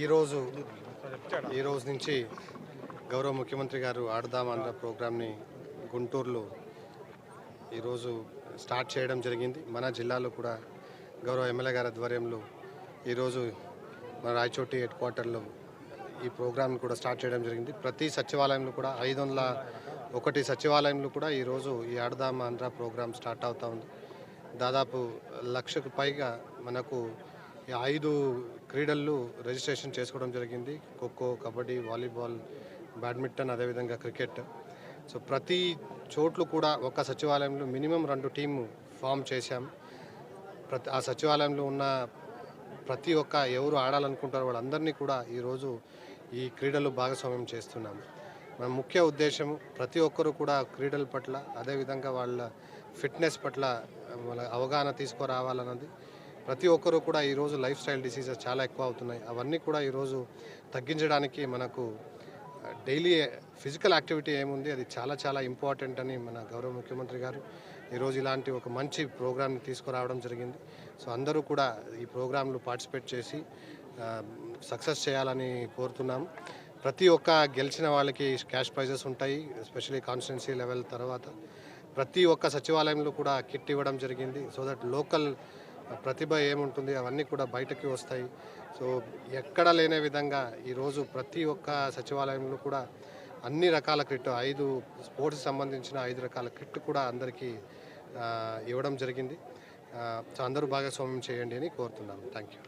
ఈరోజు ఈ రోజు నుంచి గౌరవ ముఖ్యమంత్రి గారు ఆడదాం అన్న ప్రోగ్రామ్ని గుంటూరులో ఈరోజు స్టార్ట్ చేయడం జరిగింది. మన జిల్లాలో కూడా గౌరవ ఎమ్మెల్యే గారి ఆధ్వర్యంలో ఈరోజు మన రాయచోటి హెడ్ క్వార్టర్లో ఈ ప్రోగ్రామ్ని కూడా స్టార్ట్ చేయడం జరిగింది. ప్రతి సచివాలయంలో కూడా ఐదు వందల ఒకటి సచివాలయంలో కూడా ఈరోజు ఈ ఆడదామ ఆంధ్ర ప్రోగ్రామ్ స్టార్ట్ అవుతూ ఉంది. దాదాపు లక్షకు పైగా మనకు ఐదు క్రీడల్లో రిజిస్ట్రేషన్ చేసుకోవడం జరిగింది. ఖోఖో కబడ్డీ వాలీబాల్ బ్యాడ్మింటన్ అదేవిధంగా క్రికెట్. సో ప్రతి చోట్లు కూడా ఒక సచివాలయంలో మినిమం రెండు టీము ఫామ్ చేశాం. ప్రతి ఆ సచివాలయంలో ఉన్న ప్రతి ఒక్క ఎవరు ఆడాలనుకుంటారో వాళ్ళందరినీ కూడా ఈరోజు ఈ క్రీడలు భాగస్వామ్యం చేస్తున్నాం. మన ముఖ్య ఉద్దేశం ప్రతి ఒక్కరూ కూడా క్రీడల పట్ల అదేవిధంగా వాళ్ళ ఫిట్నెస్ పట్ల వాళ్ళ అవగాహన తీసుకురావాలన్నది. ప్రతి ఒక్కరూ కూడా ఈరోజు లైఫ్ స్టైల్ డిసీజెస్ చాలా ఎక్కువ అవుతున్నాయి. అవన్నీ కూడా ఈరోజు తగ్గించడానికి మనకు డైలీ ఫిజికల్ యాక్టివిటీ ఏముంది అది చాలా చాలా ఇంపార్టెంట్ అని మన గౌరవ ముఖ్యమంత్రి గారు ఈరోజు ఇలాంటి ఒక మంచి ప్రోగ్రామ్ని తీసుకురావడం జరిగింది. సో అందరూ కూడా ఈ ప్రోగ్రాంలో పార్టిసిపేట్ చేసి సక్సెస్ చేయాలని కోరుతున్నాము ప్రతి ఒక్క గెలిచిన వాళ్ళకి క్యాష్ ప్రైజెస్ ఉంటాయి ఎస్పెషలీ కాన్స్టిట్యున్సీ లెవెల్ తర్వాత. ప్రతి ఒక్క సచివాలయంలో కూడా కిట్ ఇవ్వడం జరిగింది సో దట్ లోకల్ ప్రతిభ ఏముంటుంది అవన్నీ కూడా బయటకి వస్తాయి. సో ఎక్కడ లేని విధంగా ఈరోజు ప్రతి ఒక్క సచివాలయంలో కూడా అన్ని రకాల కిట్ ఐదు స్పోర్ట్స్ సంబంధించిన ఐదు రకాల కిట్ కూడా అందరికీ ఇవ్వడం జరిగింది. సో అందరూ భాగస్వామ్యం చేయండి అని కోరుతున్నాను. Thank you